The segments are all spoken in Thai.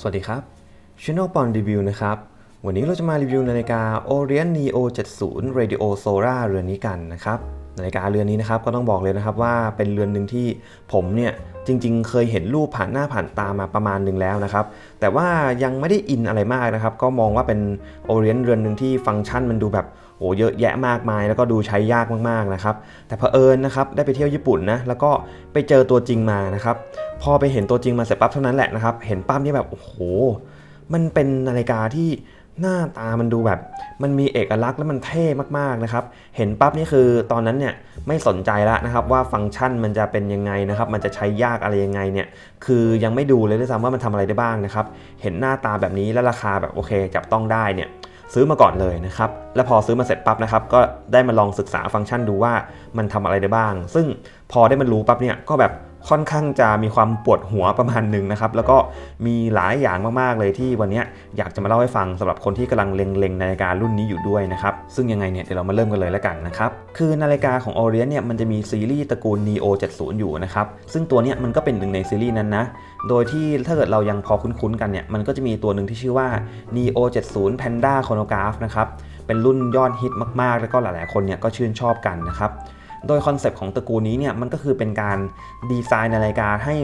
สวัสดีครับ Channel ปอนรีวิวนะครับ วันนี้เราจะมารีวิวนาฬิกา Orient Neo 70 Radio Solar เรือนนี้กันนะครับนาฬิกาเรือนนี้นะครับก็ต้องบอกเลยนะครับว่าเป็นเรือนหนึ่งที่ผมเนี่ยจริง ๆ เคยเห็นรูปผ่านหน้าผ่านตามาประมาณหนึ่งแล้วนะครับ แต่ว่ายังไม่ได้อินอะไรมากนะครับ ก็มองว่าเป็น Orient เรือนหนึ่งที่ฟังก์ชันมันดูแบบ โอ้เยอะแยะมากมายแล้วก็ดูใช้ยากมากๆนะครับ แต่เผอิญนะครับได้ไปเที่ยวญี่ปุ่นนะแล้วก็ไปเจอตัวจริงมานะครับพอไปเห็นตัวจริงมาเสร็จปั๊บเท่านั้นแหละนะครับ เห็นปั๊บนี่แบบโอ้โห มันเป็นนาฬิกาที่หน้าตามันดูแบบ มันมีเอกลักษณ์และมันเท่มากๆนะครับ เห็นปั๊บนี่คือตอนนั้นเนี่ยไม่สนใจแล้วนะครับว่าฟังก์ชันมันจะเป็นยังไงนะครับ มันจะใช้ยากอะไรยังไงเนี่ยคือยังไม่ดูเลยด้วยซ้ำว่ามันทำอะไรได้บ้างนะครับ เห็นหน้าตาแบบนี้และราคาแบบโอเค จับต้องได้เนี่ย ซื้อมาก่อนเลยนะครับ แล้วพอซื้อมาเสร็จปั๊บนะครับ ก็ได้มาลองศึกษาฟังก์ชันดูว่ามันทำอะไรได้บ้าง ซึ่งพอได้มันรู้ปั๊บเนี่ยก็แบบ ค่อนข้างจะมีความปวดหัวประมาณหนึ่งนะครับ แล้วก็มีหลายอย่างมากๆเลยที่วันนี้อยากจะมาเล่าให้ฟังสำหรับคนที่กำลังเล็งๆนาฬิการุ่นนี้อยู่ด้วยนะครับ ซึ่งยังไงเนี่ยเดี๋ยวเรามาเริ่มกันเลยแล้วกันนะครับ คือนาฬิกาของ o r i e n เนี่ยมันจะมีซีรีส์ตระกูล Neo 70 อยู่นะครับ ซึ่งตัวเนี้ยมันก็เป็นหนึ่งในซีรีส์นั้นนะ โดยที่ถ้าเกิดเรายังพอคุ้นๆกันเนี่ยมันก็จะมีตัวหนึ่งที่ชื่อว่า Neo 70 Panda Chronograph นะครับเป็นรุ่นยอดฮิตมากๆ แล้วก็หลายๆคนเนี่ยก็ชื่นชอบกันนะครับ โดยคอนเซปต์ของตระกูลนี้เนี่ยมันก็คือเป็นการดีไซน์นาฬิกาให้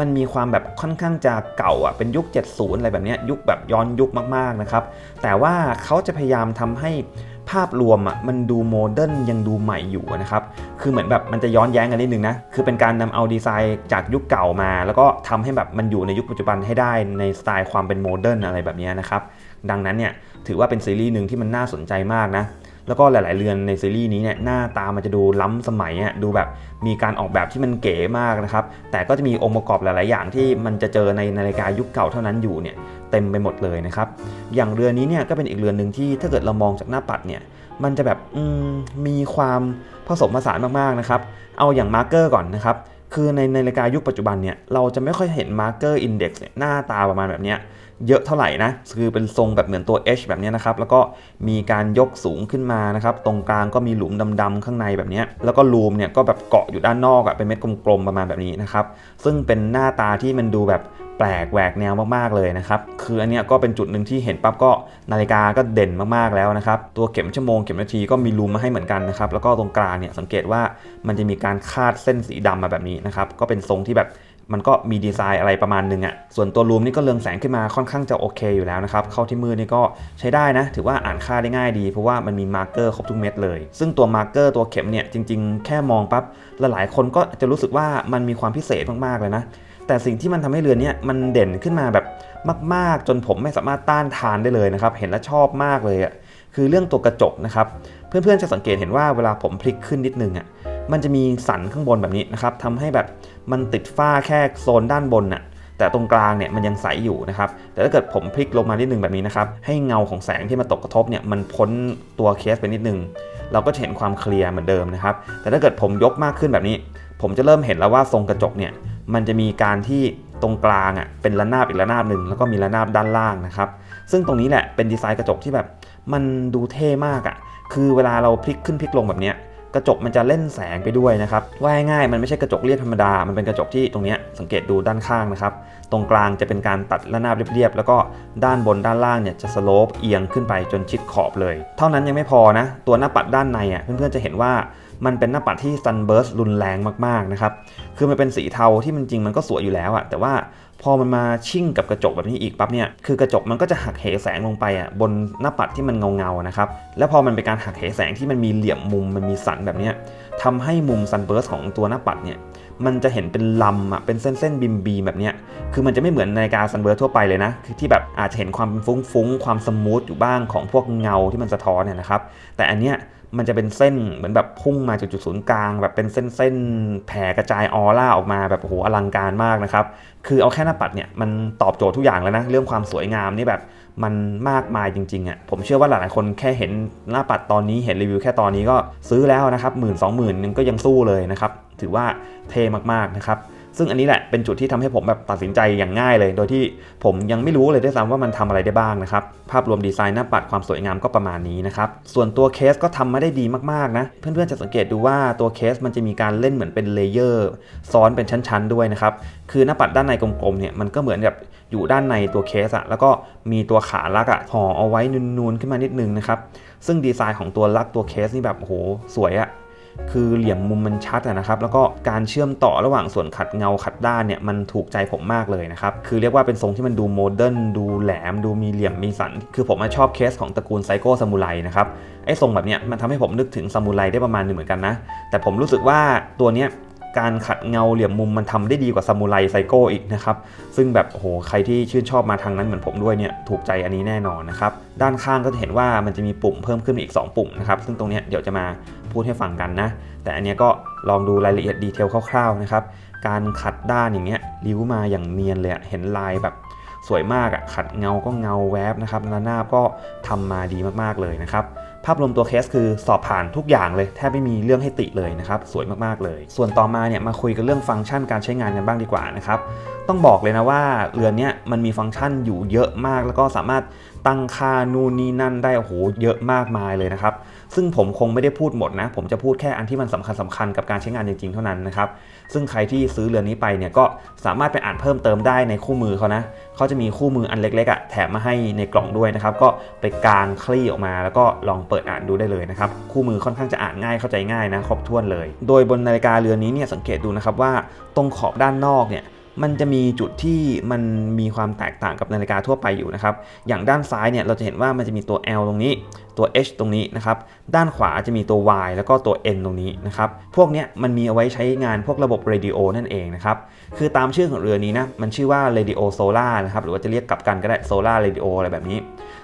มันมีความแบบค่อนข้างจะเก่าอะเป็นยุค 70 อะไรแบบนี้ยุคแบบย้อนยุคมากๆนะครับแต่ว่าเขาจะพยายามทำให้ภาพรวมอะมันดูโมเดิร์นยังดูใหม่อยู่นะครับ คือเหมือนแบบมันจะย้อนแย้งกันนิดนึงนะ คือเป็นการนำเอาดีไซน์จากยุคเก่ามา แล้วก็ทำให้แบบมันอยู่ในยุคปัจจุบันให้ได้ในสไตล์ความเป็นโมเดิร์นอะไรแบบนี้นะครับ ดังนั้นเนี่ยถือว่าเป็นซีรีส์หนึ่งที่มันน่าสนใจมากนะ แล้วก็หลาย ๆ เรือนในซีรีส์นี้เนี่ยหน้าตามันจะดูล้ำสมัยอะดูแบบมีการออกแบบที่มันเก๋มากนะครับแต่ก็จะมีองค์ประกอบหลาย ๆ อย่างที่มันจะเจอในนาฬิกายุคเก่าเท่านั้นอยู่เนี่ยเต็มไปหมดเลยนะครับอย่างเรือนนี้เนี่ยก็เป็นอีกเรือนหนึ่งที่ถ้าเกิดเรามองจากหน้าปัดเนี่ยมันจะแบบมมีความผสมผสานมาก ๆ นะครับเอาอย่างมาร์กเกอร์ก่อนนะครับคือในนาฬิกายุคปัจจุบันเนี่ยเราจะไม่ค่อยเห็นมาร์กเกอร์อินเด็กซ์หน้าตาประมาณแบบเนี้ย เยอะเท่าไหร่นะ คือเป็นทรงแบบเหมือนตัว H แบบนี้นะครับ แล้วก็มีการยกสูงขึ้นมานะครับ ตรงกลางก็มีหลุมดำๆข้างในแบบนี้ แล้วก็รูมเนี่ยก็แบบเกาะอยู่ด้านนอกอะเป็นเม็ดกลมๆประมาณแบบนี้นะครับ ซึ่งเป็นหน้าตาที่มันดูแบบแปลกแหวกแนวมากๆเลยนะครับ คืออันเนี้ยก็เป็นจุดหนึ่งที่เห็นปั๊บก็นาฬิกาก็เด่นมากๆแล้วนะครับ ตัวเข็มชั่วโมงเข็มนาทีก็มีรูมมาให้เหมือนกันนะครับ แล้วก็ตรงกลางเนี่ยสังเกตว่ามันจะมีการคาดเส้นสีดำมาแบบนี้นะครับ ก็เป็นทรงที่แบบ มันก็มีดีไซน์อะไรประมาณนึงอะ่ะ ส่วนตัวรูมนี่ก็เรืองแสงขึ้นมาค่อนข้างจะโอเคอยู่แล้วนะครับ เข้าที่มือนี่ก็ใช้ได้นะ ถือว่าอ่านค่าได้ง่ายดี เพราะว่ามันมีมาร์กเกอร์ครบทุกเม็ดเลย ซึ่งตัวมาร์กเกอร์ตัวเข็มเนี่ยจริงๆ แค่มองปั๊บหลายๆคนก็จะรู้สึกว่ามันมีความพิเศษมากๆเลยนะ แต่สิ่งที่มันทำให้เรือนนี้มันเด่นขึ้นมาแบบมาก ๆ จนผมไม่สามารถต้านทานได้เลยนะครับ เห็นแล้วชอบมากเลยอะ่ะ คือเรื่องตัวกระจกนะครับ เพื่อนๆจะสังเกตเห็นว่าเวลาผมพลิกขึ้นนิดนึงอะ มันจะมีสันข้างบนแบบนี้นะครับทำให้แบบ มันติดฝ้าแค่โซนด้านบนน่ะแต่ตรงกลางเนี่ยมันยังใสอยู่นะครับ แต่ถ้าเกิดผมพลิกลงมานิดนึงแบบนี้นะครับ ให้เงาของแสงที่มาตกกระทบเนี่ยมันพ้นตัวเคสไปนิดนึง เราก็จะเห็นความเคลียร์เหมือนเดิมนะครับ แต่ถ้าเกิดผมยกมากขึ้นแบบนี้ ผมจะเริ่มเห็นแล้วว่าทรงกระจกเนี่ยมันจะมีการที่ตรงกลางอะเป็นระนาบอีกระนาบหนึ่งแล้วก็มีระนาบด้านล่างนะครับ ซึ่งตรงนี้แหละเป็นดีไซน์กระจกที่แบบ มันดูเท่มากอะ คือเวลาเราพลิกขึ้นพลิกลงแบบเนี้ย กระจกมันจะเล่นแสงไปด้วยนะครับว่าง่ายๆมันไม่ใช่กระจกเรียบธรรมดา มันเป็นกระจกที่ตรงนี้สังเกตดูด้านข้างนะครับ ตรงกลางจะเป็นการตัดระนาบเรียบๆ แล้วก็ด้านบนด้านล่างเนี่ยจะสโลปเอียงขึ้นไปจนชิดขอบเลย เท่านั้นยังไม่พอนะ ตัวหน้าปัดด้านในอะเพื่อนๆจะเห็นว่า มันเป็นหน้าปัดที่ sunburst รุนแรงมากๆนะครับ คือมันเป็นสีเทาที่มันจริงมันก็สวยอยู่แล้วอะแต่ว่าพอมันมาชิ่งกับกระจกแบบนี้อีกปั๊บเนี่ย คือกระจกมันก็จะหักเหแสงลงไปอะบนหน้าปัดที่มันเงาๆนะครับ แล้วพอมันเป็นการหักเหแสงที่มันมีเหลี่ยมมุมมันมีสันแบบนี้ทำให้มุมซันเบิร์สของตัวหน้าปัดเนี่ยมันจะเห็นเป็นลำอะเป็นเส้นๆบิมบีแบบเนี้ยคือมันจะไม่เหมือนนาฬิกาซันเบิร์สทั่วไปเลยนะคือที่แบบอาจจะเห็นความฟุ้งๆความสมูทอยู่บ้างของพวกเงาที่มันสะท้อนเนี่ยนะครับ แต่อันเนี้ย มันจะเป็นเส้นเหมือนแบบพุ่งมาจากจุดศูนย์กลาง แบบเป็นเส้นๆแผ่กระจายออร่าออกมาแบบโอ้โหอลังการมากนะครับ คือเอาแค่หน้าปัดเนี่ยมันตอบโจทย์ทุกอย่างแล้วนะ เรื่องความสวยงามนี่แบบมันมากมายจริงๆอะ่ะผมเชื่อว่าหลายๆคนแค่เห็นหน้าปัดตอนนี้เห็นรีวิวแค่ตอนนี้ก็ซื้อแล้วนะครับหมื่นสองหมื่นนึงก็ยังสู้เลยนะครับ ถือว่าเทมากๆนะครับ ซึ่งอันนี้แหละเป็นจุดที่ทำให้ผมแบบตัดสินใจอย่างง่ายเลย โดยที่ผมยังไม่รู้เลยด้วยซ้ำว่ามันทำอะไรได้บ้างนะครับ ภาพรวมดีไซน์หน้าปัดความสวยงามก็ประมาณนี้นะครับ ส่วนตัวเคสก็ทำมาได้ดีมากๆนะ เพื่อนๆจะสังเกตดูว่าตัวเคสมันจะมีการเล่นเหมือนเป็นเลเยอร์ซ้อนเป็นชั้นๆด้วยนะครับ คือหน้าปัดด้านในกลมๆเนี่ยมันก็เหมือนแบบอยู่ด้านในตัวเคสอะแล้วก็มีตัวขาลักอะห่อเอาไว้นูนๆขึ้นมานิดนึงนะครับซึ่งดีไซน์ของตัวลักตัวเคสนี่แบบโหสวยอะ คือเหลี่ยมมุมมันชัดนะครับ แล้วก็การเชื่อมต่อระหว่างส่วนขัดเงาขัดด้านเนี่ยมันถูกใจผมมากเลยนะครับ คือเรียกว่าเป็นทรงที่มันดูโมเดิร์นดูแหลม ดูมีเหลี่ยมมีสัน คือผมมาชอบเคสของตระกูลไซโก้ซามูไรนะครับ ไอ้ทรงแบบเนี้ยมันทำให้ผมนึกถึงซามูไรได้ประมาณหนึงเหมือนกันนะ แต่ผมรู้สึกว่าตัวเนี้ยการขัดเงาเหลี่ยมมุมมันทำได้ดีกว่าซามูไรไซโก้อีกนะครับ ซึ่งแบบโหใครที่ชื่นชอบมาทางนั้นเหมือนผมด้วยเนี่ยถูกใจอันนี้แน่นอนนะครับ ด้านข้างก็จะเห็นว่ามันจะมีปุ่มเพิ่มขึ้นอีก 2 ปุ่มนะครับ ซึ่งตรงเนี้ยเดี๋ยวจะมา พูดให้ฟังกันนะ แต่อันนี้ก็ลองดูรายละเอียดดีเทลคร่าวๆนะครับ การขัดด้านอย่างเงี้ยริ้วมาอย่างเนียนเลยเห็นลายแบบสวยมากอะขัดเงาก็เงาแวบนะครับหน้าก็ทำมาดีมากๆเลยนะครับ ภาพรวมตัวเคสคือสอบผ่านทุกอย่างเลย แทบไม่มีเรื่องให้ติเลยนะครับ สวยมากๆเลย ส่วนต่อมาเนี่ยมาคุยกันเรื่องฟังก์ชันการใช้งานกันบ้างดีกว่านะครับ ต้องบอกเลยนะว่าเรือนเนี้ยมันมีฟังก์ชันอยู่เยอะมาก แล้วก็สามารถตั้งค่านู่นนี่นั่นได้โอ้โหเยอะมากมายเลยนะครับ ซึ่งผมคงไม่ได้พูดหมดนะ ผมจะพูดแค่อันที่มันสำคัญสคัญกับการใช้งานจริงๆ เท่านั้นนะครับ ซึ่งใครที่ซื้อเรือนนี้ไปเนี่ยก็สามารถไปอ่านเพิ่มเติมได้ในคู่มือเขานะเขาจะมีคู่มืออันเล็กๆอะ่ะแถมมาให้ในกล่องด้วยนะครับ ก็ไปกางคลี่ออกมาแล้วก็ลองเปิดอ่านดูได้เลยนะครับ คู่มือค่อนข้างจะอ่านง่ายเข้าใจง่ายนะครบถ้วนเลย โดยบนนาฬิกาเรือนนี้เนี่ยสังเกตดูนะครับว่าตรงขอบด้านนอกเนี่ย มันจะมีจุดที่มันมีความแตกต่างกับนาฬิกาทั่วไปอยู่นะครับ อย่างด้านซ้ายเนี่ยเราจะเห็นว่ามันจะมีตัว L ตรงนี้ ตัว H ตรงนี้นะครับ ด้านขวาจะมีตัว Y แล้วก็ตัว N ตรงนี้นะครับ พวกเนี้ยมันมีเอาไว้ใช้งานพวกระบบ radio นั่นเองนะครับ คือตามชื่อของเรือนี้นะ มันชื่อว่า radio solar นะครับ หรือว่าจะเรียกกลับกันก็ได้ solar radio ออะไรแบบนี้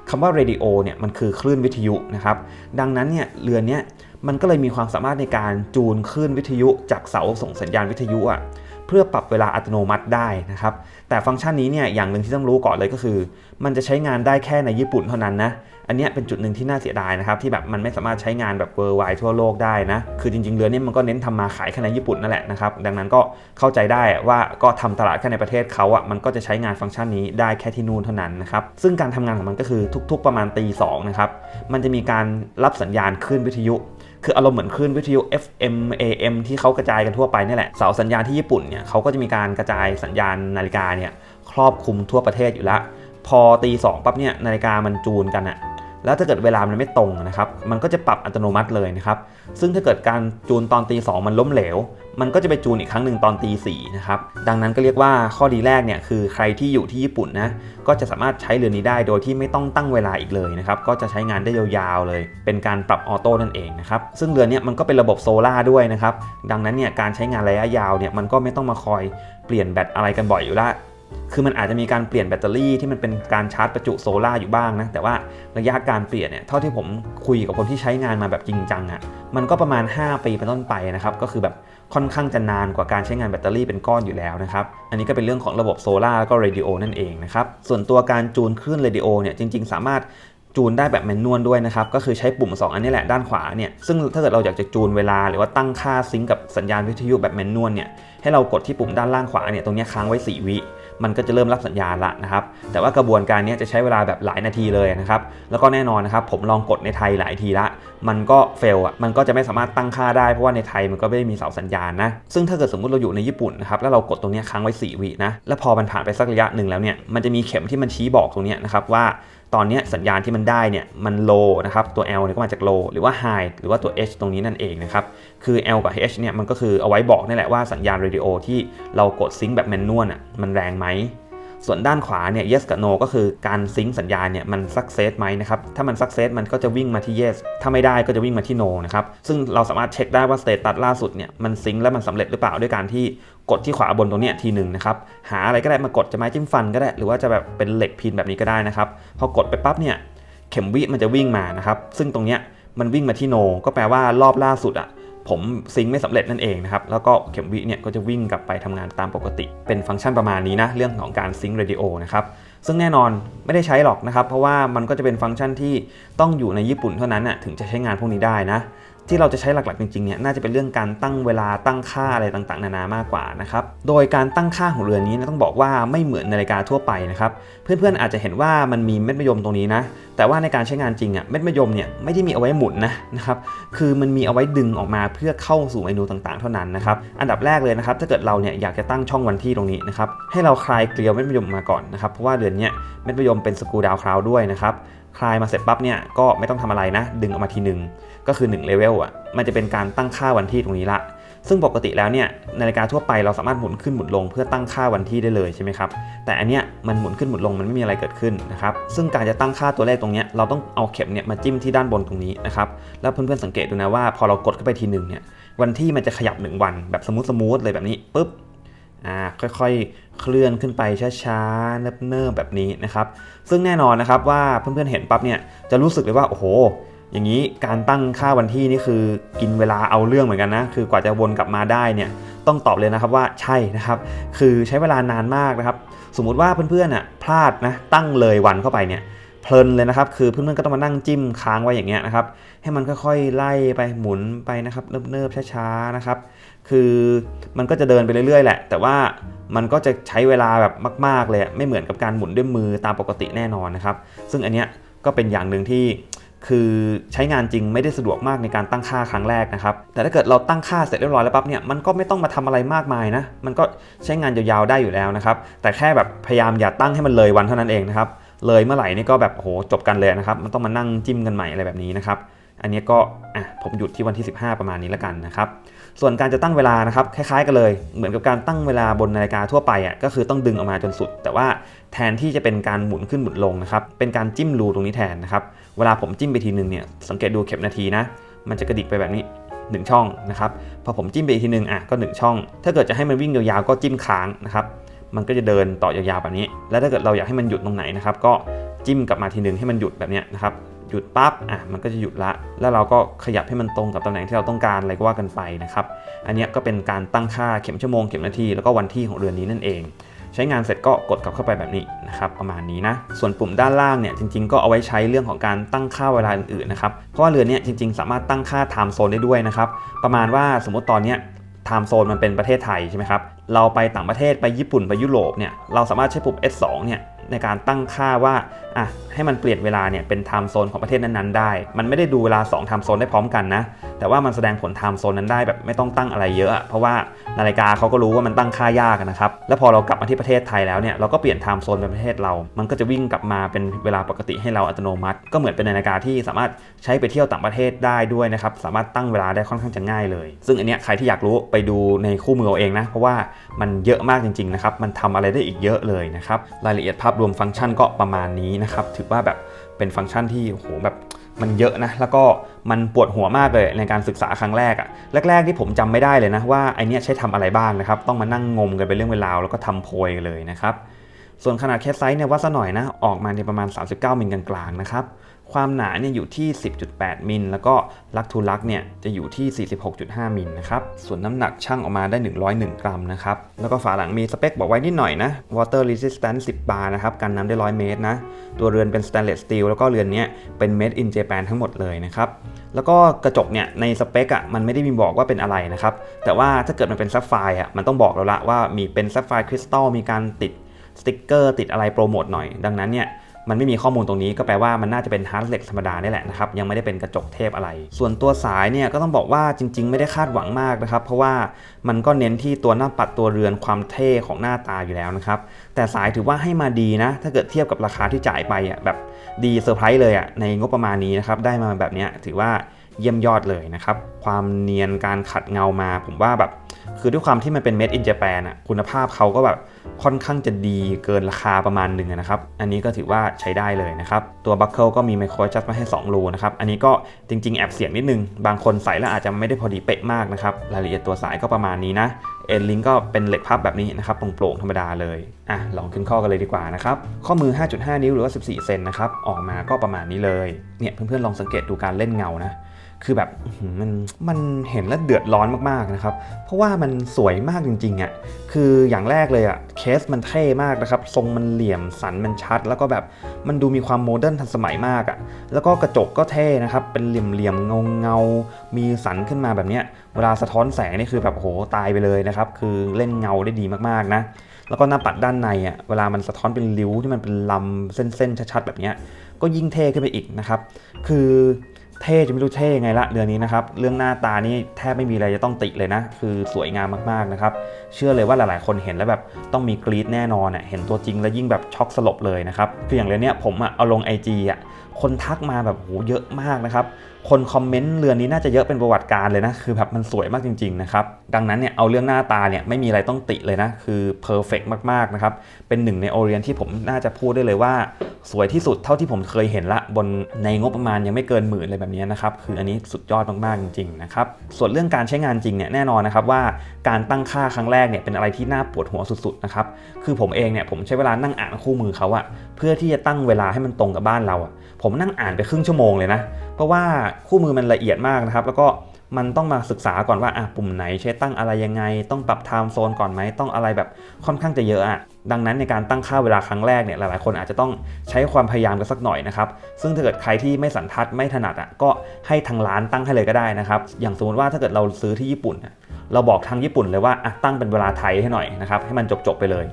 คำว่า radio เนี่ยมันคือคลื่นวิทยุนะครับ ดังนั้นเนี่ยเรือเนี้ยมันก็เลยมีความสามารถในการจูนคลื่นวิทยุจากเสาส่งสัญญาณวิทยุอะ เพื่อปรับเวลาอัตโนมัติได้นะครับ แต่ฟังก์ชันนี้เนี่ยอย่างหนึ่งที่ต้องรู้ก่อนเลยก็คือ มันจะใช้งานได้แค่ในญี่ปุ่นเท่านั้นนะ อันนี้เป็นจุดหนึ่งที่น่าเสียดายนะครับที่แบบมันไม่สามารถใช้งานแบบเวอร์ไวทั่วโลกได้นะ คือจริงๆเรือเนี่ยมันก็เน้นทำมาขายแค่ในญี่ปุ่นนั่นแหละนะครับ ดังนั้นก็เข้าใจได้ว่าก็ทำตลาดแค่ในประเทศเขาอะมันก็จะใช้งานฟังก์ชันนี้ได้แค่ที่นู่นเท่านั้นนะครับ ซึ่งการทำงานของมันก็คือทุก ๆ ประมาณตีสองนะครับ มันจะมีการรับสัญญาณคลื่นวิทยุ คืออารมณ์เหมือนคลื่นวิทยุ FM AM ที่เขากระจายกันทั่วไปนี่แหละเสาสัญญาณที่ญี่ปุ่นเนี่ยเขาก็จะมีการกระจายสัญญาณนาฬิกาเนี่ยครอบคลุมทั่วประเทศอยู่ละพอตีสองปั๊บเนี่ยนาฬิกามันจูนกันอะ แล้วถ้าเกิดเวลามันไม่ตรงนะครับมันก็จะปรับอัตโนมัติเลยนะครับซึ่งถ้าเกิดการจูนตอนตีสองมันล้มเหลว มันก็จะไปจูนอีกครั้งหนึ่งตอนตีสี่นะครับดังนั้นก็เรียกว่าข้อดีแรกเนี่ยคือใครที่อยู่ที่ญี่ปุ่นนะก็จะสามารถใช้เรือนนี้ได้โดยที่ไม่ต้องตั้งเวลาอีกเลยนะครับก็จะใช้งานได้ยาวๆเลย เป็นการปรับออโต้นั่นเองนะครับซึ่งเรือนนี้มันก็เป็นระบบโซล่าด้วยนะครับดังนั้นเนี่ยการใช้งานระยะยาวเนี่ยมันก็ไม่ต้องมาคอยเปลี่ยนแบตอะไรกันบ่อยอยู่แล้ว คือมันอาจจะมีการเปลี่ยนแบตเตอรี่ที่มันเป็นการชาร์จประจุโซล่าอยู่บ้างนะ แต่ว่าระยะการเปลี่ยนเนี่ยเท่าที่ผมคุยกับคนที่ใช้งานมาแบบจริงจังอะ่ะมันก็ประมาณ 5 ปีเป็นต้นไปนะครับ ก็คือแบบค่อนข้างจะนานกว่าการใช้งานแบตเตอรี่เป็นก้อนอยู่แล้วนะครับ อันนี้ก็เป็นเรื่องของระบบโซล่าแล้วก็เรดิโอนั่นเองนะครับ ส่วนตัวการจูนคลื่นเรดิโอเนี่ยจริง ๆ สามารถจูนได้แบบแมนนวลด้วยนะครับ ก็คือใช้ปุ่ม 2 อันนี้แหละด้านขวาเนี่ยซึ่งถ้าเกิดเราอยากจะจูนเวลาหรือว่าตั้งค่าซิงก์กับสัญญาณวิทยุแบบแมนนวลเนี่ยให้เรากดที่ปุ่มด้านล่างขวาเนี่ยตรงนี้ค้างไว้ 4 วิ มันก็จะเริ่มรับสัญญาณละนะครับ แต่ว่ากระบวนการนี้จะใช้เวลาแบบหลายนาทีเลยนะครับ แล้วก็แน่นอนนะครับ ผมลองกดในไทยหลายทีละ มันก็เฟลอะ มันก็จะไม่สามารถตั้งค่าได้เพราะว่าในไทยมันก็ไม่ได้มีเสาสัญญาณนะ ซึ่งถ้าเกิดสมมติเราอยู่ในญี่ปุ่นนะครับ แล้วเรากดตรงนี้ค้างไว้ 4 วินะ แล้วพอมันผ่านไปสักระยะหนึ่งแล้วเนี่ย มันจะมีเข็มที่มันชี้บอกตรงนี้นะครับว่า ตอนนี้สัญญาณที่มันได้เนี่ยมัน low นะครับตัว L เนี่ยก็มาจาก low หรือว่า high หรือว่าตัว H ตรงนี้นั่นเองนะครับคือ L กับ H เนี่ยมันก็คือเอาไว้บอกนี่แหละว่าสัญญาณเรดิโอที่เรากดซิงค์แบบแมนนวลอะมันแรงไหม ส่วนด้านขวาเนี่ย yes กับ no ก็คือการซิงสัญญาณเนี่ยมัน success ไหมนะครับถ้ามัน success มันก็จะวิ่งมาที่ yes ถ้าไม่ได้ก็จะวิ่งมาที่ no นะครับซึ่งเราสามารถเช็คได้ว่า status ล่าสุดเนี่ยมันซิงแล้วมันสำเร็จหรือเปล่าด้วยการที่กดที่ขวาบนตรงเนี้ยทีหนึ่งนะครับหาอะไรก็ได้มากดจะไม้จิ้มฟันก็ได้ หรือว่าจะแบบเป็นเหล็กพินแบบนี้ก็ได้นะครับพอกดไปปั๊บเนี่ยเข็มวิมันจะวิ่งมานะครับซึ่งตรงเนี้ยมันวิ่งมาที่โนก็แปลว่ารอบล่าสุดอะ ผมซิงไม่สำเร็จนั่นเองนะครับ แล้วก็เข็มวิเนี่ยก็จะวิ่งกลับไปทำงานตามปกติ เป็นฟังก์ชันประมาณนี้นะเรื่องของการซิงเรดิโอนะครับซึ่งแน่นอนไม่ได้ใช้หรอกนะครับ เพราะว่ามันก็จะเป็นฟังก์ชันที่ต้องอยู่ในญี่ปุ่นเท่านั้นน่ะถึงจะใช้งานพวกนี้ได้นะ ที่เราจะใช้หลักๆจริงๆเนี่ยน่าจะเป็นเรื่องการตั้งเวลาตั้งค่าอะไรต่างๆ นานามากกว่านะครับโดยการตั้งค่าของเรือนนี้นะต้องบอกว่าไม่เหมือนนาฬิกาทั่วไปนะครับเพื่อนๆอาจจะเห็นว่ามันมีเม็ดมะยมตรงนี้นะแต่ว่าในการใช้งานจริงอะเม็ดมะยมเนี่ยไม่ได้มีเอาไว้หมุนนะนะครับคือมันมีเอาไว้ดึงออกมาเพื่อเข้าสู่เมนูต่างๆ เท่านั้นนะครับอันดับแรกเลยนะครับถ้าเกิดเราเนี่ยอยากจะตั้งช่องวันที่ตรงนี้นะครับให้เราคลายเกลียวเม็ดมะยมมาก่อนนะครับเพราะว่าเดือนนี้เม็ดมะยมเป็นสกูดาวคราวด้วยนะครับ คลายมาเสร็จปั๊บเนี่ยก็ไม่ต้องทำอะไรนะ ดึงออกมาทีหนึ่งก็คือ1เลเวลอะมันจะเป็นการตั้งค่าวันที่ตรงนี้ละ ซึ่งปกติแล้วเนี่ยนาฬิกาทั่วไปเราสามารถหมุนขึ้นหมุนลงเพื่อตั้งค่าวันที่ได้เลยใช่ไหมครับแต่อันเนี้ยมันหมุนขึ้นหมุนลงมันไม่มีอะไรเกิดขึ้นนะครับซึ่งการจะตั้งค่าตัวเลขตรงเนี้ยเราต้องเอาเข็มเนี่ยมาจิ้มที่ด้านบนตรงนี้นะครับแล้วเพื่อนๆสังเกตดูนะว่าพอเรากดเข้าไปทีหนึ่งเนี่ยวันที่มันจะขยับหนึ่งวันแบบสมูทสมูทเลยแบบนี้ปุ๊บ อ่าค่อยๆ เคลื่อนขึ้นไปช้าๆ เนิบๆ แบบนี้นะครับ ซึ่งแน่นอนนะครับว่าเพื่อนๆ เห็นปั๊บเนี่ยจะรู้สึกเลยว่า โอ้โห อย่างนี้การตั้งค่าวันที่นี่คือกินเวลาเอาเรื่องเหมือนกันนะ คือกว่าจะวนกลับมาได้เนี่ยต้องตอบเลยนะครับว่าใช่นะครับ คือใช้เวลานานมากนะครับ สมมุติว่าเพื่อนๆอะพลาดนะตั้งเลยวันเข้าไปเนี่ยเพลินเลยนะครับ คือเพื่อนๆก็ต้องมานั่งจิ้มค้างไว้อย่างเงี้ยนะครับ ให้มันค่อยๆไล่ไปหมุนไปนะครับเนิบๆช้าๆนะครับ คือมันก็จะเดินไปเรื่อยๆ แหละ แต่ว่ามันก็จะใช้เวลาแบบมาก ๆ เลยไม่เหมือนกับการหมุนด้วยมือตามปกติแน่นอนนะครับ ซึ่งอันเนี้ยก็เป็นอย่างหนึ่งที่คือใช้งานจริงไม่ได้สะดวกมากในการตั้งค่าครั้งแรกนะครับ แต่ถ้าเกิดเราตั้งค่าเสร็จเรียบร้อยแล้วปั๊บเนี่ยมันก็ไม่ต้องมาทำอะไรมากมายนะ มันก็ใช้งานยาวๆได้อยู่แล้วนะครับ แต่แค่แบบพยายามอย่าตั้งให้มันเลยวันเท่านั้นเองนะครับ เลยเมื่อไหร่นี่ก็แบบโอ้โหจบกันเลยนะครับ มันต้องมานั่งจิ้มกันใหม่อะไรแบบนี้นะครับ อันนี้ก็อะผมหยุดที่วันที่ 15 ประมาณนี้แล้วกันนะครับ ส่วนการจะตั้งเวลานะครับคล้ายๆกันเลย เหมือนกับการตั้งเวลาบนนาฬิกาทั่วไปอะก็คือต้องดึงออกมาจนสุด แต่ว่าแทนที่จะเป็นการหมุนขึ้นหมุนลงนะครับเป็นการจิ้มรูตรงนี้แทนนะครับเวลาผมจิ้มไปทีนึงเนี่ยสังเกตดูเข็มนาทีนะมันจะกระดิกไปแบบนี้1ช่องนะครับพอผมจิ้มไปอีกทีนึงอะก็ 1 ช่อง ถ้าเกิดจะให้มันวิ่งยาวๆก็จิ้มค้างนะครับมันก็จะเดินต่อยาวๆแบบนี้ แล้วถ้าเกิดเราอยากให้มันหยุดตรงไหนนะครับก็จิ้มกลับมาทีหนึ่งให้มันหยุดแบบเนี้ยนะครับ หยุดปั๊บอะมันก็จะหยุดละ แล้วเราก็ขยับให้มันตรงกับตำแหน่งที่เราต้องการอะไรก็ว่ากันไปนะครับ อันนี้ก็เป็นการตั้งค่าเข็มชั่วโมงเข็มนาทีแล้วก็วันที่ของเรือนนี้นั่นเอง ใช้งานเสร็จก็กดกลับเข้าไปแบบนี้นะครับประมาณนี้นะ ส่วนปุ่มด้านล่างเนี่ยจริงๆ ก็เอาไว้ใช้เรื่องของการตั้งค่าเวลาอื่นๆนะครับ เพราะว่าเรือนเนี้ยจริง ๆ สามารถตั้งค่า time zone ได้ด้วยนะครับ ประมาณว่าสมมติตอนเนี้ย time zone มันเป็นประเทศไทยใช่ไหมครับ เราไปต่างประเทศไปญี่ปุ่นไปยุโรปเนี่ย เราสามารถใช้ปุ่ม S2 เนี่ย ในการตั้งค่าว่าอะให้มันเปลี่ยนเวลาเนี่ยเป็น time zone ของประเทศนั้นๆได้ มันไม่ได้ดูเวลา2 time zone ได้พร้อมกันนะ แต่ว่ามันแสดงผล time zone นั้นได้แบบไม่ต้องตั้งอะไรเยอะ เพราะว่านาฬิกาเขาก็รู้ว่ามันตั้งค่ายากนะครับ แล้วพอเรากลับมาที่ประเทศไทยแล้วเนี่ยเราก็เปลี่ยน time zone เป็นประเทศเรา มันก็จะวิ่งกลับมาเป็นเวลาปกติให้เราอัตโนมัติ ก็เหมือนเป็นนาฬิกาที่สามารถใช้ไปเที่ยวต่างประเทศได้ด้วยนะครับ สามารถตั้งเวลาได้ค่อนข้างจะง่ายเลย ซึ่งอันเนี้ยใครที่อยากรู้ไปดูในคู่มือเอาเองนะ เพราะว่ามันเยอะมากจริงๆนะครับ มันทำอะไรได้อีกเยอะเลยนะครับ รายละเอียดภาพรวมฟังก์ชันก็ประมาณนี้นะครับ ถือว่าแบบเป็นฟังก์ชันที่โหแบบมันเยอะนะ แล้วก็มันปวดหัวมากเลยในการศึกษาครั้งแรกอะแรก ๆ ที่ผมจำไม่ได้เลยนะว่าไอเนี้ยใช้ทำอะไรบ้างนะครับ ต้องมานั่งงมกันเป็นเรื่องเวลาวแล้วก็ทำโพยกันเลยนะครับ ส่วนขนาดแคสไซส์เนี่ยวัดซะหน่อยนะ ออกมาในประมาณ 39มิลกลางๆนะครับ ความหนาเนี่ยอยู่ที่ 10.8 มิล แล้วก็ลักทูลักเนี่ยจะอยู่ที่ 46.5 มิลนะครับ ส่วนน้ำหนักช่างออกมาได้ 101 กรัมนะครับ แล้วก็ฝาหลังมีสเปคบอกไว้นิดหน่อยนะ water resistance 10 บาร์นะครับ กันน้ำได้ 100 เมตรนะ ตัวเรือนเป็น stainless steel แล้วก็เรือนเนี้ยเป็น made in Japan ทั้งหมดเลยนะครับ แล้วก็กระจกเนี่ยในสเปคอะมันไม่ได้มีบอกว่าเป็นอะไรนะครับ แต่ว่าถ้าเกิดมันเป็นซัฟไฟอะมันต้องบอกเราละว่ามีเป็นซัฟไฟคริสตัลมีการติดสติ๊กเกอร์ติดอะไรโปรโมทหน่อย ดังนั้นเนี่ย มันไม่มีข้อมูลตรงนี้ก็แปลว่ามันน่าจะเป็นฮาร์ดเหล็กธรรมดานี่แหละนะครับยังไม่ได้เป็นกระจกเทพอะไร ส่วนตัวสายเนี่ยก็ต้องบอกว่าจริง ๆ ไม่ได้คาดหวังมากนะครับ เพราะว่ามันก็เน้นที่ตัวหน้าปัดตัวเรือนความเท่ของหน้าตาอยู่แล้วนะครับแต่สายถือว่าให้มาดีนะ ถ้าเกิดเทียบกับราคาที่จ่ายไปอะแบบดีเซอร์ไพรส์เลยอะในงบประมาณนี้นะครับได้มาแบบเนี้ยถือว่าเยี่ยมยอดเลยนะครับความเนียนการขัดเงามาผมว่าแบบ คือด้วยความที่มันเป็น made in Japan อะคุณภาพเขาก็แบบค่อนข้างจะดีเกินราคาประมาณหนึ่งนะครับ อันนี้ก็ถือว่าใช้ได้เลยนะครับ ตัว buckle ก็มี micro adjust มาให้ 2 รูนะครับ อันนี้ก็จริง ๆ แอบเสียงนิดนึง บางคนใส่แล้วอาจจะไม่ได้พอดีเป๊ะมากนะครับ รายละเอียดตัวสายก็ประมาณนี้นะ เอ็นลิงก็เป็นเหล็กพับแบบนี้นะครับโปร่งๆธรรมดาเลย อะ ลองขึ้นข้อกันเลยดีกว่านะครับ ข้อมือ 5.5 นิ้วหรือว่า 14 เซนนะครับ ออกมาก็ประมาณนี้เลย เนี่ยเพื่อนๆลองสังเกตดูการเล่นเงานะ คือแบบมันมันเห็นแล้วเดือดร้อนมากๆนะครับ เพราะว่ามันสวยมากจริงๆอะ่ะคืออย่างแรกเลยอะ่ะเคสมันเท่มากนะครับ ทรงมันเหลี่ยมสันมันชัด แล้วก็แบบมันดูมีความโมเดิร์นทันสมัยมากอะ่ะแล้วก็กระจกก็เท่นะครับ เป็นเหลี่ยมๆเงาเงามีสันขึ้นมาแบบเนี้ยเวลาสะท้อนแสงนี่คือแบบโหตายไปเลยนะครับคือเล่นเงาได้ดีมากๆนะแล้วก็หน้าปัดด้านในอะเวลามันสะท้อนเป็นริ้วที่มันเป็นลำเส้นๆชัดๆแบบเนี้ยก็ยิ่งเท่ขึ้นไปอีกนะครับ คือ เท่จะไม่รู้เท่ยังไงละเดือนนี้นะครับ เรื่องหน้าตานี่แทบไม่มีอะไรจะต้องติเลยนะ คือสวยงามมากๆนะครับ เชื่อเลยว่าหลายๆ คนเห็นแล้วแบบต้องมีกรี๊ดแน่นอนอ่ยเห็นตัวจริงแล้วยิ่งแบบช็อกสลบเลยนะครับ คืออย่างเรื่องเนี้ยผมอะเอาลง IG อะ คนทักมาแบบโหเยอะมากนะครับ คนคอมเมนต์เรือนนี้น่าจะเยอะเป็นประวัติการเลยนะ คือแบบมันสวยมากจริงๆนะครับ ดังนั้นเนี่ยเอาเรื่องหน้าตาเนี่ยไม่มีอะไรต้องติเลยนะ คือเพอร์เฟกมากๆนะครับ เป็นหนึ่งในโอเรียนที่ผมน่าจะพูดได้เลยว่า สวยที่สุดเท่าที่ผมเคยเห็นละบนในงบประมาณยังไม่เกินหมื่นเลยแบบนี้นะครับ คืออันนี้สุดยอดมากๆจริงๆนะครับ ส่วนเรื่องการใช้งานจริงเนี่ยแน่นอนนะครับว่าการตั้งค่าครั้งแรกเนี่ยเป็นอะไรที่น่าปวดหัวสุดๆนะครับ คือผมเองเนี่ยผมใช้เวลานั่งอ่านคู่มือเขาอะเพื่อที่จะตั้งเวลาให้มันตรงกับบ้านเราอะ ผมนั่งอ่านไปครึ่งชั่วโมงเลยนะ เพราะว่าคู่มือมันละเอียดมากนะครับ แล้วก็มันต้องมาศึกษาก่อนว่าอะปุ่มไหนใช้ตั้งอะไรยังไง ต้องปรับไทม์โซนก่อนไหมต้องอะไรแบบค่อนข้างจะเยอะอะดังนั้นในการตั้งค่าเวลาครั้งแรกเนี่ยหลายๆ คนอาจจะต้องใช้ความพยายามกันสักหน่อยนะครับ ซึ่งถ้าเกิดใครที่ไม่สันทัดไม่ถนัดอะก็ให้ทางร้านตั้งให้เลยก็ได้นะครับ อย่างสมมติว่าถ้าเกิดเราซื้อที่ญี่ปุ่น เราบอกทางญี่ปุ่นเลยว่าอะตั้งเป็นเวลาไทยให้หน่อยนะครับให้มันจบๆไปเลย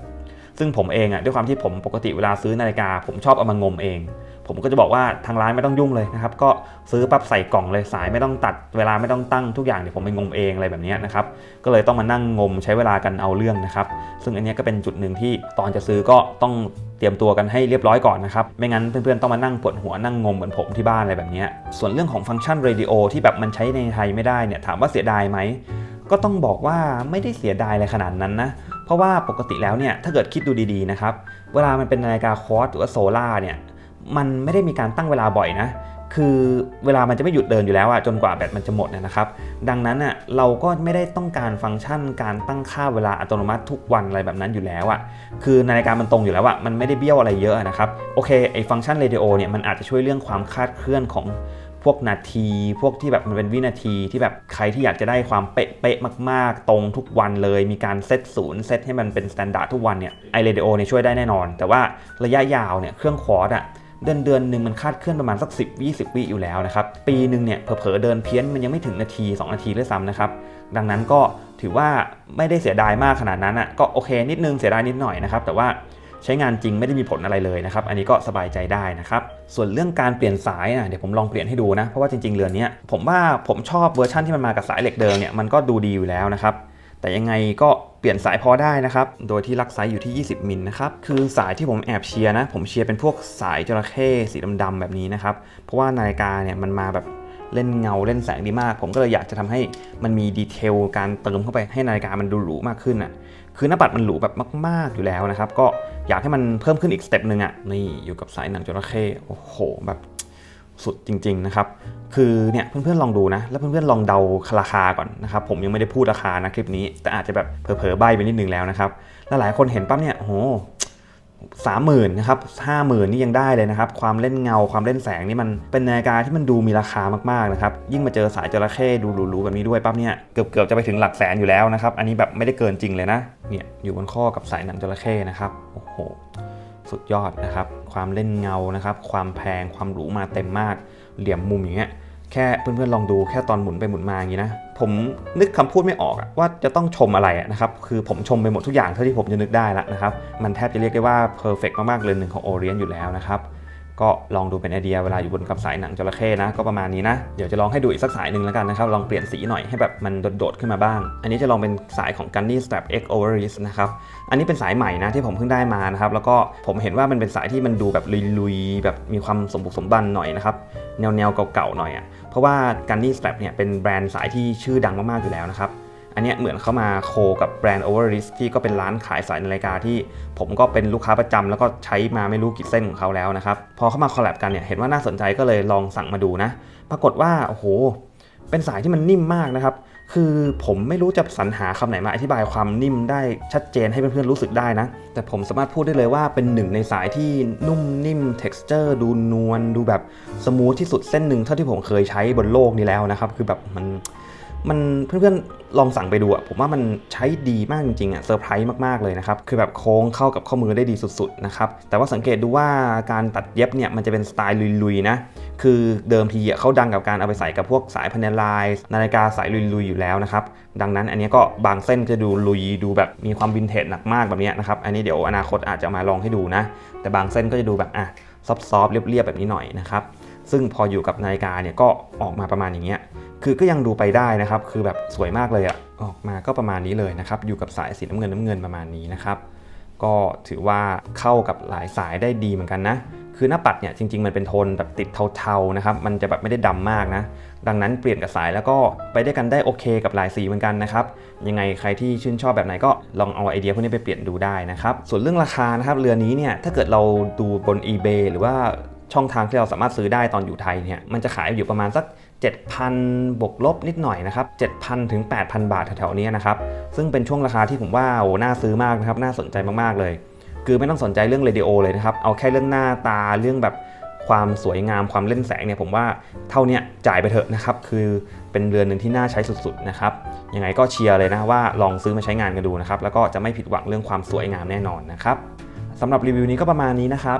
ซึ่งผมเองอะด้วยความที่ผมปกติเวลาซื้อนาฬิกา ผมชอบเอามางมเอง ผมก็จะบอกว่าทางร้านไม่ต้องยุ่งเลยนะครับ ก็ซื้อปั๊บใส่กล่องเลยสายไม่ต้องตัด เวลาไม่ต้องตั้งทุกอย่างเดี๋ยวผมไปงมเองอะไรแบบนี้นะครับ ก็เลยต้องมานั่งงมใช้เวลากันเอาเรื่องนะครับ ซึ่งอันนี้ก็เป็นจุดหนึ่งที่ตอนจะซื้อก็ต้องเตรียมตัวกันให้เรียบร้อยก่อนนะครับ ไม่งั้นเพื่อนๆต้องมานั่งปวดหัวนั่งงมเหมือนผมที่บ้านอะไรแบบนี้ส่วนเรื่องของฟังก์ชันเรดิโอที่แบบมันใช้ในไทยไม่ได้เนี่ยถามว่าเสียดายไหมก็ต้องบอกว่าไม่ได้เสียดายอะไรขนาดนั้นนะเพราะว่าปกติแล้วเนี่ยถ้าเกิดคิดดูดีๆนะครับเวลามันเป็นนาฬิกาคอร์สหรือว่าโซล่าเนี่ย มันไม่ได้มีการตั้งเวลาบ่อยนะ คือเวลามันจะไม่หยุดเดินอยู่แล้วอะจนกว่าแบตมันจะหมดนะครับ ดังนั้นอะเราก็ไม่ได้ต้องการฟังก์ชันการตั้งค่าเวลาอัตโนมัติทุกวันอะไรแบบนั้นอยู่แล้วอะคือนาฬิกามันตรงอยู่แล้วอะมันไม่ได้เบี้ยวอะไรเยอะนะครับ โอเคไอ้ฟังก์ชันเรดิโอเนี่ยมันอาจจะช่วยเรื่องความคาดเคลื่อนของพวกนาที พวกที่แบบมันเป็นวินาทีที่แบบใครที่อยากจะได้ความเป๊ะๆมาก ๆ ตรงทุกวันเลย มีการเซตศูนย์เซตให้มันเป็นสแตนดาร์ดทุกวันเนี่ยไอเรดิโอเนี่ยช่วยได้แน่นอน แต่ว่าระยะยาวเนี่ยเครื่องคอร์ดอะ เดือนเดือนหนึ่งมันคาดเคลื่อนประมาณสัก 10 20 วิอยู่แล้วนะครับปีหนึ่งเนี่ยเผลอๆเดินเพี้ยนมันยังไม่ถึงนาที 2 นาทีด้วยซ้ำนะครับดังนั้นก็ถือว่าไม่ได้เสียดายมากขนาดนั้นอะก็โอเคนิดนึงเสียดายนิดหน่อยนะครับแต่ว่าใช้งานจริงไม่ได้มีผลอะไรเลยนะครับ อันนี้ก็สบายใจได้นะครับ ส่วนเรื่องการเปลี่ยนสายนะเดี๋ยวผมลองเปลี่ยนให้ดูนะ เพราะว่าจริงๆ เรือนนี้ผมว่าผมชอบเวอร์ชันที่มันมากับสายเหล็กเดิมเนี่ยมันก็ดูดีอยู่แล้วนะครับ แต่ยังไงก็ ปลี่ยนสายพอได้นะครับ โดยที่ลักไซส์อยู่ที่ 20 มิลนะครับ คือสายที่ผมแอบเชียร์นะ ผมเชียร์เป็นพวกสายจระเข้สีดำๆแบบนี้นะครับ เพราะว่านาฬิกาเนี่ยมันมาแบบเล่นเงาเล่นแสงดีมาก ผมก็เลยอยากจะทำให้มันมีดีเทลการเติมเข้าไปให้นาฬิกามันดูหรูมากขึ้นอะ คือหน้าปัดมันหรูแบบมาก ๆอยู่แล้วนะครับ ก็อยากให้มันเพิ่มขึ้นอีกสเต็ปหนึ่งอะ นี่อยู่กับสายหนังจระเข้ โอ้โห แบบ สุดจริง ๆ นะครับ คือเนี่ยเพื่อนๆลองดูนะ แล้วเพื่อนๆลองเดาราคาก่อนนะครับ ผมยังไม่ได้พูดราคานะคลิปนี้ แต่อาจจะแบบเผลอๆใบไปนิดนึงแล้วนะครับ แล้วหลายคนเห็นปั๊บเนี่ยโอ้โหสามหมื่นนะครับห้าหมื่นนี่ยังได้เลยนะครับ ความเล่นเงาความเล่นแสงนี่มันเป็นนาฬิกาที่มันดูมีราคามากๆนะครับ ยิ่งมาเจอสายจระเข้ดูหรูๆแบบนี้ด้วยปั๊บเนี่ยเกือบๆจะไปถึงหลักแสนอยู่แล้วนะครับ อันนี้แบบไม่ได้เกินจริงเลยนะ เนี่ยอยู่บนข้อกับสายหนังจระเข้นะครับ โอ้โห สุดยอดนะครับ ความเล่นเงานะครับ ความแพงความหรูมาเต็มมาก เหลี่ยมมุมอย่างเงี้ยแค่เพื่อนๆลองดูแค่ตอนหมุนไปหมุนมาอย่างนี้นะ ผมนึกคำพูดไม่ออกว่าจะต้องชมอะไรนะครับ คือผมชมไปหมดทุกอย่างเท่าที่ผมจะนึกได้แล้วนะครับ มันแทบจะเรียกได้ว่าเพอร์เฟกมากๆเลยหนึ่งของโอเรียนอยู่แล้วนะครับ ก็ลองดูเป็นไอเดียเวลาอยู่บนกับสายหนังจระเข้นะ ก็ประมาณนี้นะ เดี๋ยวจะลองให้ดูอีกสักสายหนึ่งแล้วกันนะครับ ลองเปลี่ยนสีหน่อยให้แบบมันโดดๆขึ้นมาบ้าง อันนี้จะลองเป็นสายของ Gunny Strap X Overis นะครับ อันนี้เป็นสายใหม่นะที่ผมเพิ่งได้มานะครับ แล้วก็ผมเห็นว่ามันเป็นสายที่มันดูแบบลุยๆ แบบมีความสมบุกสมบันหน่อยนะครับแนวๆเก่าๆหน่อยอะเพราะว่า Gunny Strap เนี่ยเป็นแบรนด์สายที่ชื่อดังมากๆอยู่แล้วนะครับ อันนี้เหมือนเข้ามาโคกับแบรนด์ Overwrist ที่ก็เป็นร้านขายสายนาฬิกาที่ผมก็เป็นลูกค้าประจำแล้วก็ใช้มาไม่รู้กี่เส้นของเขาแล้วนะครับ พอเข้ามาคอลแลบกันเนี่ยเห็นว่าน่าสนใจก็เลยลองสั่งมาดูนะ ปรากฏว่าโอ้โห เป็นสายที่มันนิ่มมากนะครับ คือผมไม่รู้จะสรรหาคำไหนมาอธิบายความนิ่มได้ชัดเจนให้เพื่อนๆรู้สึกได้นะ แต่ผมสามารถพูดได้เลยว่าเป็นหนึ่งในสายที่นุ่มนิ่ม texture ดูนวลดูแบบสมูทที่สุดเส้นหนึ่งเท่าที่ผมเคยใช้บนโลกนี้แล้วนะครับคือแบบมัน มันเพื่อนๆลองสั่งไปดูอะผมว่ามันใช้ดีมากจริงๆอะเซอร์ไพรส์มากๆเลยนะครับ คือแบบโค้งเข้ากับข้อมือได้ดีสุดๆนะครับ แต่ว่าสังเกตดูว่าการตัดเย็บเนี่ยมันจะเป็นสไตล์ลุยๆนะ คือเดิมทีเขาดังกับการเอาไปใส่กับพวกสายพันลายนาฬิกาสายลุยๆอยู่แล้วนะครับ ดังนั้นอันนี้ก็บางเส้นจะดูลุยดูแบบมีความวินเทจหนักมากแบบนี้นะครับ อันนี้เดี๋ยวอนาคตอาจจะมาลองให้ดูนะ แต่บางเส้นก็จะดูแบบอะซอฟต์ๆเรียบๆแบบนี้หน่อยนะครับ ซึ่งพออยู่กับนาฬิกาเนี่ยก็ออกมาประมาณอย่างเงี้ย คือก็ยังดูไปได้นะครับ คือแบบสวยมากเลยอะออกมาก็ประมาณนี้เลยนะครับ อยู่กับสายสีน้ำเงินน้ำเงินประมาณนี้นะครับ ก็ถือว่าเข้ากับหลายสายได้ดีเหมือนกันนะ คือหน้าปัดเนี่ยจริง ๆ มันเป็นโทนแบบติดเทาๆนะครับ มันจะแบบไม่ได้ดำมากนะ ดังนั้นเปลี่ยนกับสายแล้วก็ไปได้กันได้โอเคกับหลายสีเหมือนกันนะครับ ยังไงใครที่ชื่นชอบแบบไหนก็ลองเอาไอเดียพวกนี้ไปเปลี่ยนดูได้นะครับ ส่วนเรื่องราคานะครับ เรือนี้เนี่ยถ้าเกิดเราดูบน eBay หรือว่า ช่องทางที่เราสามารถซื้อได้ตอนอยู่ไทยเนี่ยมันจะขายอยู่ประมาณสัก 7,000 บวกลบนิดหน่อยนะครับ7,000ถึง8,000 บาทแถวๆนี้นะครับซึ่งเป็นช่วงราคาที่ผมว่าโอ้น่าซื้อมากนะครับน่าสนใจมากๆเลย คือไม่ต้องสนใจเรื่องเรดิโอเลยนะครับเอาแค่เรื่องหน้าตาเรื่องแบบความสวยงามความเล่นแสงเนี่ยผมว่าเท่านี้จ่ายไปเถอะนะครับคือเป็นเรือนหนึ่งที่น่าใช้สุดๆนะครับยังไงก็เชียร์เลยนะว่าลองซื้อมาใช้งานกันดูนะครับแล้วก็จะไม่ผิดหวังเรื่องความสวยงามแน่นอนนะครับสำหรับรีวิวนี้ก็ประมาณนี้นะครับ